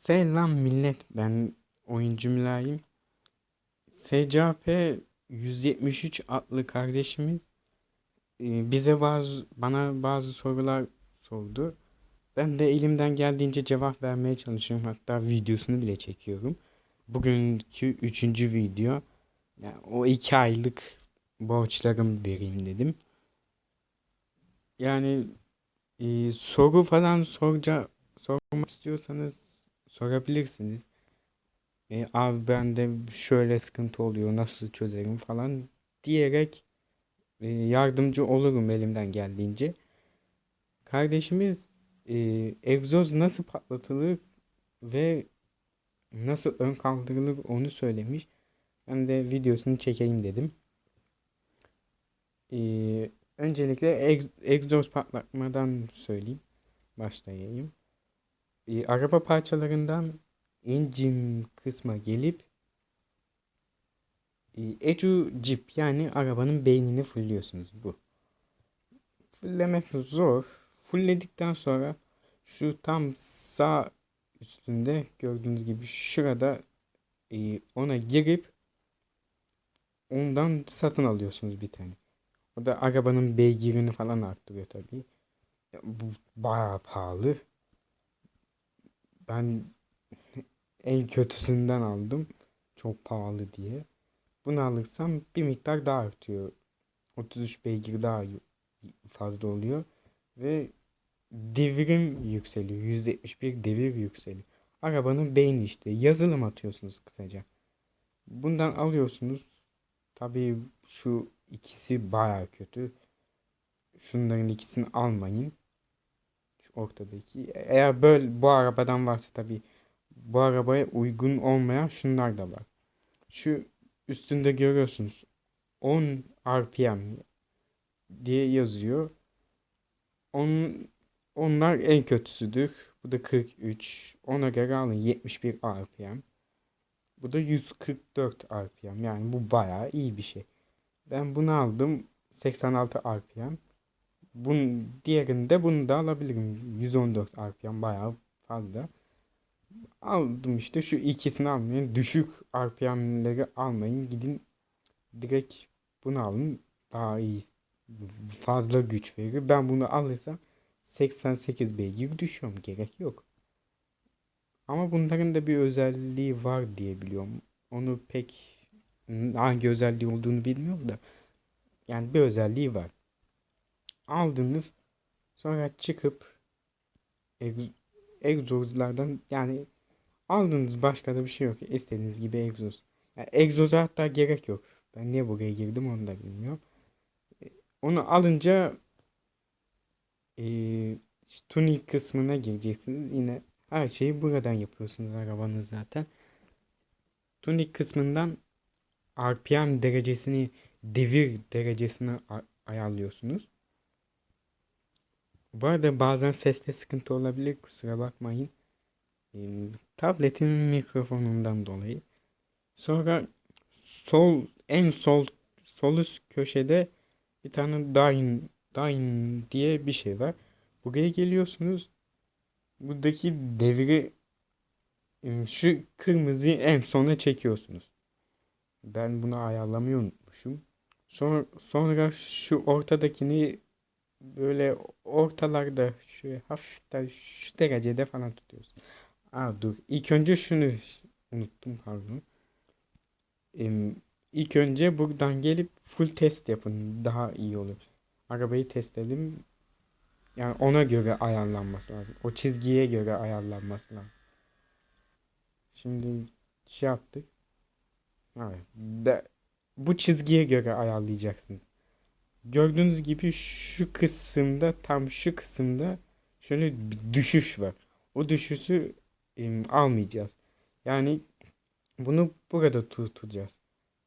Selam millet ben oyuncu Mülayim. SCP 173 adlı kardeşimiz e, bize bazı bana bazı sorular sordu. Ben de elimden geldiğince cevap vermeye çalışıyorum. Hatta videosunu bile çekiyorum. Bugünkü üçüncü video. Yani o iki aylık borçlarımı vereyim dedim. Yani e, soru falan sorca sormak istiyorsanız sorabilirsiniz. E, abi bende şöyle sıkıntı oluyor nasıl çözerim falan diyerek e, yardımcı olurum elimden geldiğince. Kardeşimiz e, egzoz nasıl patlatılır ve nasıl ön kaldırılır onu söylemiş. Ben de videosunu çekeyim dedim. E, öncelikle egz- egzoz patlatmadan söyleyeyim. Başlayayım e, araba parçalarından engine kısma gelip e, ecu cip yani arabanın beynini fullliyorsunuz bu. Fulllemek zor. Fullledikten sonra şu tam sağ üstünde gördüğünüz gibi şurada e, ona girip ondan satın alıyorsunuz bir tane. O da arabanın beygirini falan arttırıyor tabii. Bu bayağı pahalı. Ben en kötüsünden aldım. Çok pahalı diye. Bunu alırsam bir miktar daha artıyor. 33 beygir daha fazla oluyor. Ve devrim yükseliyor. 171 devir yükseliyor. Arabanın beyni işte. Yazılım atıyorsunuz kısaca. Bundan alıyorsunuz. Tabii şu ikisi baya kötü. Şunların ikisini almayın ortadaki. Eğer böyle bu arabadan varsa tabi bu arabaya uygun olmayan şunlar da var. Şu üstünde görüyorsunuz 10 RPM diye yazıyor. On, onlar en kötüsüdür. Bu da 43. Ona göre alın 71 RPM. Bu da 144 RPM. Yani bu bayağı iyi bir şey. Ben bunu aldım 86 RPM. Bunun diğerinde bunu da alabilirim. 114 RPM bayağı fazla. Aldım işte şu ikisini almayın. Düşük RPM'leri almayın. Gidin direkt bunu alın. Daha iyi. Fazla güç verir. Ben bunu alırsam 88 beygir düşüyorum. Gerek yok. Ama bunların da bir özelliği var diye biliyorum. Onu pek hangi özelliği olduğunu bilmiyorum da. Yani bir özelliği var aldınız. Sonra çıkıp egzozlardan yani aldınız başka da bir şey yok. İstediğiniz gibi egzoz. Yani egzoza hatta gerek yok. Ben niye buraya girdim onu da bilmiyorum. E, onu alınca e, tuning kısmına gireceksiniz. Yine her şeyi buradan yapıyorsunuz arabanız zaten. Tuning kısmından RPM derecesini devir derecesine ayarlıyorsunuz. Bu arada bazen seste sıkıntı olabilir kusura bakmayın. Tabletin mikrofonundan dolayı. Sonra sol en sol sol üst köşede bir tane Dine Dine diye bir şey var. Buraya geliyorsunuz. Buradaki devri şu kırmızıyı en sona çekiyorsunuz. Ben bunu ayarlamayı unutmuşum. Sonra, sonra şu ortadakini böyle ortalarda şu hafiften şu derecede falan tutuyoruz. Aa dur. İlk önce şunu unuttum pardon. Ee, ilk önce buradan gelip full test yapın. Daha iyi olur. Arabayı test edelim. Yani ona göre ayarlanması lazım. O çizgiye göre ayarlanması lazım. Şimdi şey yaptık. Evet. De, bu çizgiye göre ayarlayacaksınız. Gördüğünüz gibi şu kısımda tam şu kısımda şöyle bir düşüş var. O düşüşü e, almayacağız. Yani bunu burada tutacağız.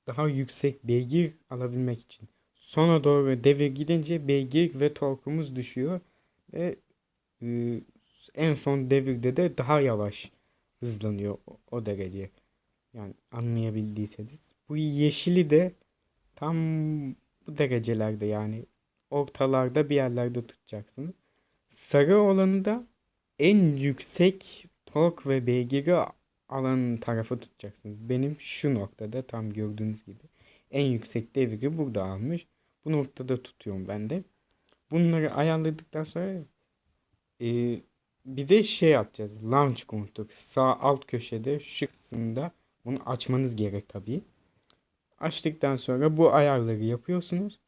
Daha yüksek beygir alabilmek için. Sona doğru devir gidince beygir ve torkumuz düşüyor. Ve e, en son devirde de daha yavaş hızlanıyor o, o derece. Yani anlayabildiyseniz. Bu yeşili de tam bu derecelerde yani ortalarda bir yerlerde tutacaksınız. Sarı olanı da en yüksek tork ve beygiri alan tarafı tutacaksınız. Benim şu noktada tam gördüğünüz gibi en yüksek devri burada almış. Bu noktada tutuyorum ben de. Bunları ayarladıktan sonra e, bir de şey yapacağız. Launch komutu. Sağ alt köşede şu kısımda bunu açmanız gerek tabii. Açtıktan sonra bu ayarları yapıyorsunuz.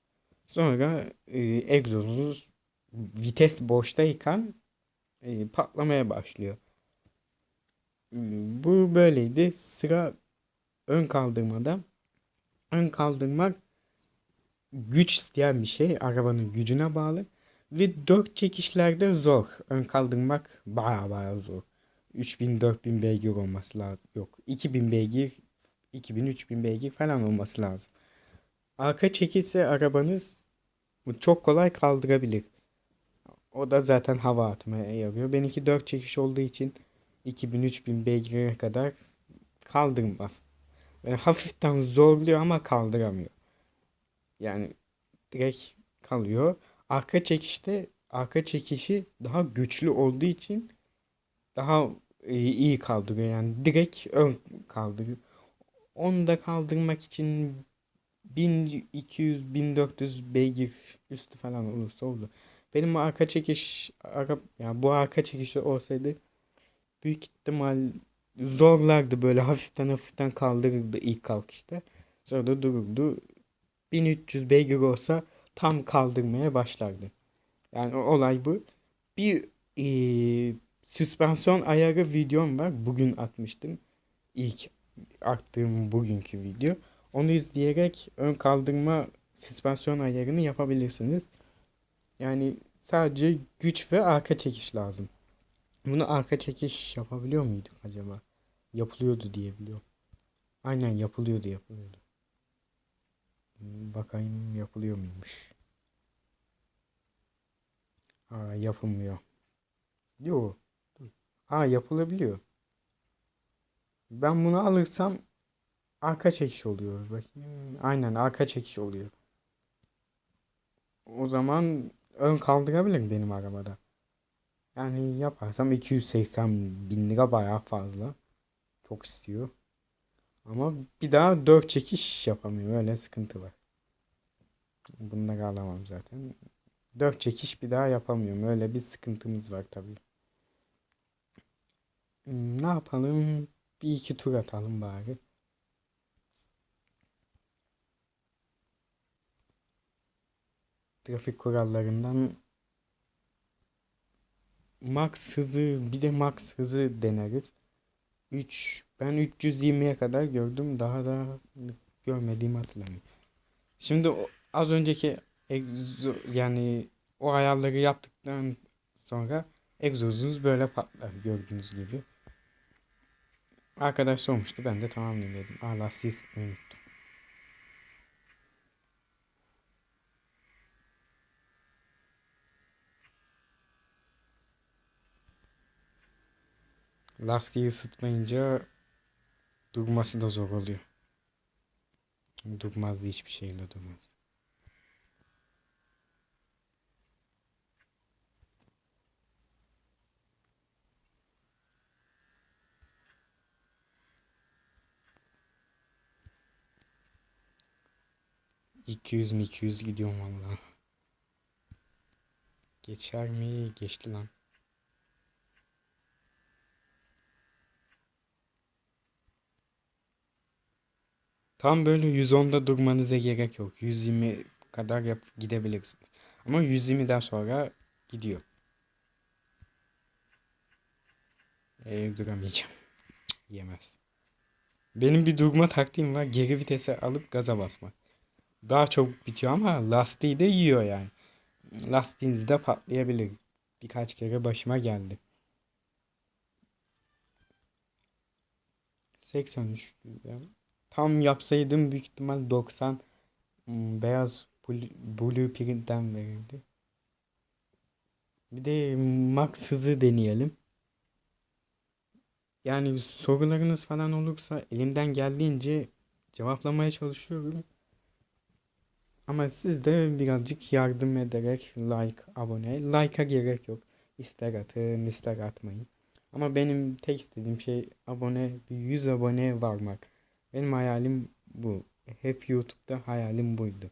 Sonra e, egzozunuz vites boştayken e, patlamaya başlıyor. Bu böyleydi. Sıra ön kaldırmada. Ön kaldırmak güç isteyen bir şey. Arabanın gücüne bağlı. Ve dört çekişlerde zor. Ön kaldırmak baya baya zor. 3000-4000 beygir olması lazım. Yok 2000 beygir 2000-3000 beygir falan olması lazım. Arka çekilse arabanız çok kolay kaldırabilir. O da zaten hava atmaya yarıyor. Benimki 4 çekiş olduğu için 2000-3000 beygire kadar kaldırmaz. Yani hafiften zorluyor ama kaldıramıyor. Yani direkt kalıyor. Arka çekişte arka çekişi daha güçlü olduğu için daha iyi, iyi kaldırıyor. Yani direkt ön kaldırıyor. Onu da kaldırmak için 1200-1400 beygir üstü falan olursa olur. Benim arka çekiş ara, yani bu arka çekişi olsaydı büyük ihtimal zorlardı böyle hafiften hafiften kaldırırdı ilk kalkışta. Sonra da dururdu. 1300 beygir olsa tam kaldırmaya başlardı. Yani olay bu. Bir e, süspansiyon ayarı videom var. Bugün atmıştım. İlk attığım bugünkü video. Onu izleyerek ön kaldırma süspansiyon ayarını yapabilirsiniz. Yani sadece güç ve arka çekiş lazım. Bunu arka çekiş yapabiliyor muyduk acaba? Yapılıyordu diye biliyorum. Aynen yapılıyordu yapılıyordu. Bakayım yapılıyor muymuş. Aa yapılmıyor. Yok. Aa yapılabiliyor. Ben bunu alırsam arka çekiş oluyor. Bakayım. Aynen arka çekiş oluyor. O zaman ön kaldırabilir benim arabada. Yani yaparsam 280 bin lira bayağı fazla. Çok istiyor. Ama bir daha 4 çekiş yapamıyor. Öyle sıkıntı var. Bunları alamam zaten. 4 çekiş bir daha yapamıyorum. Öyle bir sıkıntımız var tabii. Hmm, ne yapalım? Bir iki tur atalım bari. Trafik kurallarından max hızı bir de max hızı deneriz. 3 ben 320'ye kadar gördüm. Daha da görmediğimi hatırlamıyorum. Şimdi o, az önceki egzo, yani o ayarları yaptıktan sonra egzozunuz böyle patlar gördüğünüz gibi. Arkadaş sormuştu. Ben de tamamlayayım dedim. Aa lastiği sıkmayı unuttum. Lastiği ısıtmayınca durması da zor oluyor. Durmaz hiçbir şeyle durmaz. İki yüz mi iki yüz gidiyorum valla. Geçer mi? Geçti lan. Tam böyle 110'da durmanıza gerek yok. 120 kadar yap gidebilirsiniz. Ama 120'den sonra gidiyor. Ev duramayacağım. Yemez. Benim bir durma taktiğim var. Geri vitese alıp gaza basmak. Daha çok bitiyor ama lastiği de yiyor yani. Lastiğiniz de patlayabilir. Birkaç kere başıma geldi. 83 Tam yapsaydım büyük ihtimal 90 hmm, beyaz blueprint'ten verirdi. Bir de max hızı deneyelim. Yani sorularınız falan olursa elimden geldiğince cevaplamaya çalışıyorum. Ama siz de birazcık yardım ederek like, abone. Like'a gerek yok. İster atın, ister atmayın. Ama benim tek istediğim şey abone, bir 100 aboneye varmak. Benim hayalim bu. Hep YouTube'da hayalim buydu.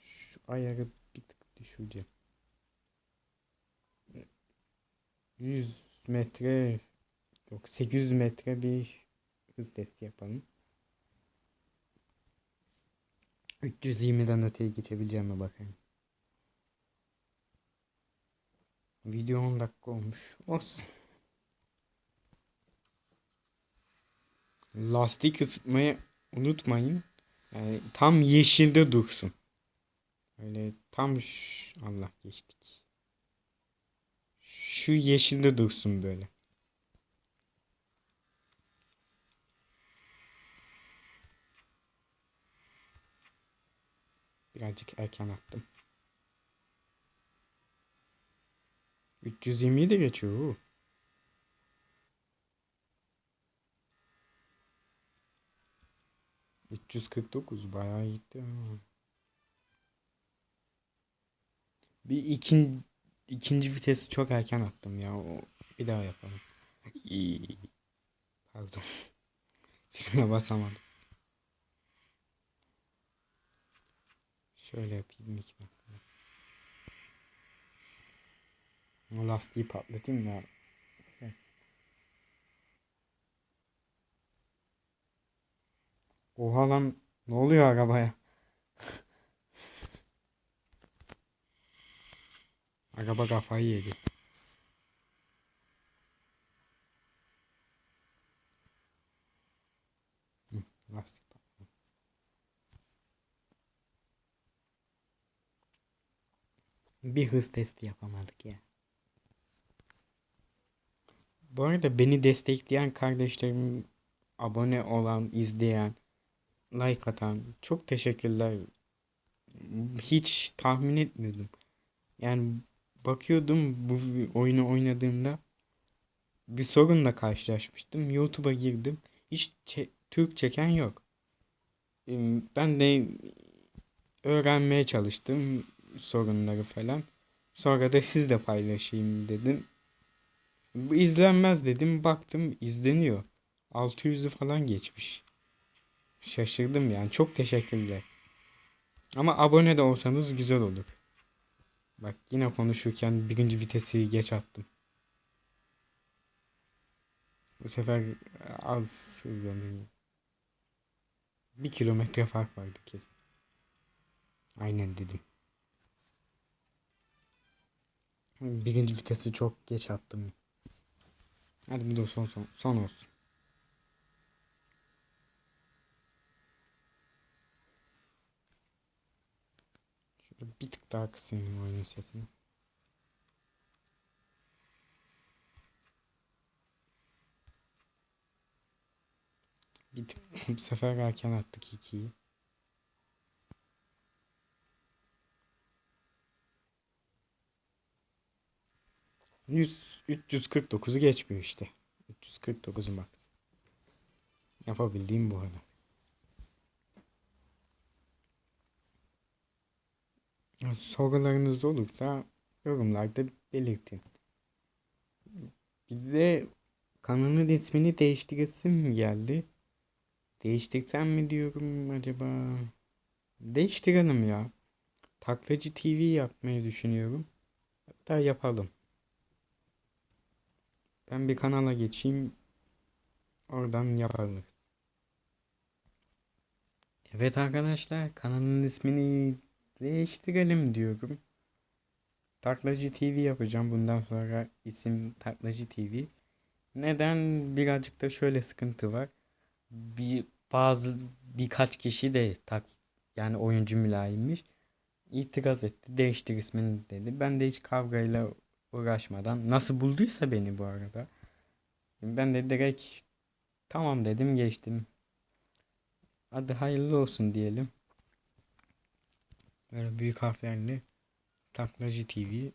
Şu ayarı bir tık düşüreceğim. 100 metre yok 800 metre bir hız testi yapalım. 320'den öteye geçebileceğim mi bakayım. Video 10 dakika olmuş. Olsun. Lastik ısıtmayı unutmayın. Yani tam yeşilde dursun. Öyle tam Allah geçtik. Şu yeşilde dursun böyle. Birazcık erken attım. 320'yi de geçiyor. oo. ...349 bayağı gitti. Bir ikin, ikinci vitesi çok erken attım ya. Bir daha yapalım. Pardon. Frene basamadım. Şöyle yapayım iki dakika. Lastiği patlatayım da. Oha lan ne oluyor arabaya? Araba kafayı yedi. Bir hız testi yapamadık ya. Bu arada beni destekleyen kardeşlerim, abone olan, izleyen, like atan çok teşekkürler. Hiç tahmin etmiyordum. Yani bakıyordum bu oyunu oynadığımda bir sorunla karşılaşmıştım. YouTube'a girdim. Hiç Türk çeken yok. Ben de öğrenmeye çalıştım sorunları falan. Sonra da sizle paylaşayım dedim. İzlenmez dedim. Baktım izleniyor. 600'ü falan geçmiş. Şaşırdım yani. Çok teşekkürler. Ama abone de olsanız güzel olur. Bak yine konuşurken birinci vitesi geç attım. Bu sefer az hızlandım. Bir kilometre fark vardı kesin. Aynen dedim. Birinci vitesi çok geç attım. Hadi bir de son son, son olsun. Şöyle bir tık daha kısayım oyunun sesini. Bir tık bu sefer erken attık 2'yi. Yüz 349'u geçmiyor işte. 349'u max. Yapabildiğim bu kadar. Sorularınız olursa yorumlarda belirtin. Bir kanalın ismini değiştiresim geldi. Değiştirsem mi diyorum acaba? Değiştirelim ya. Taklacı TV yapmayı düşünüyorum. Hatta yapalım. Ben bir kanala geçeyim. Oradan yaparız. Evet arkadaşlar kanalın ismini değiştirelim diyorum. Taklacı TV yapacağım. Bundan sonra isim Taklacı TV. Neden? Birazcık da şöyle sıkıntı var. Bir bazı birkaç kişi de tak yani oyuncu mülayimmiş. İtiraz etti. Değiştir ismini dedi. Ben de hiç kavgayla uğraşmadan nasıl bulduysa beni bu arada. Ben de direkt tamam dedim geçtim. Hadi hayırlı olsun diyelim. Böyle büyük harflerle Taklacı TV.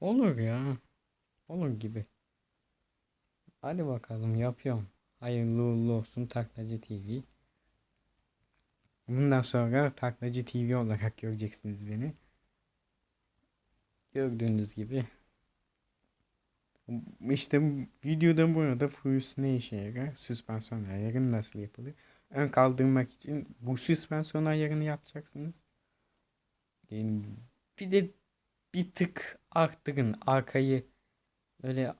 Olur ya. Olur gibi. Hadi bakalım yapıyorum. Hayırlı uğurlu olsun Taklacı TV. Bundan sonra Taklacı TV olarak göreceksiniz beni. Gördüğünüz gibi. İşte videoda bu arada Furious ne işe yarar? Süspansiyon ayarı nasıl yapılır? Ön kaldırmak için bu süspansiyon ayarını yapacaksınız. Yani bir de bir tık arttırın arkayı böyle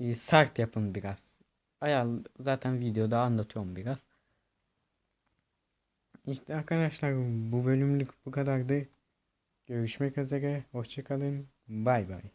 e, sert yapın biraz. Ayar zaten videoda anlatıyorum biraz. İşte arkadaşlar bu bölümlük bu kadardı. Görüşmek üzere. Hoşçakalın. Bay bay.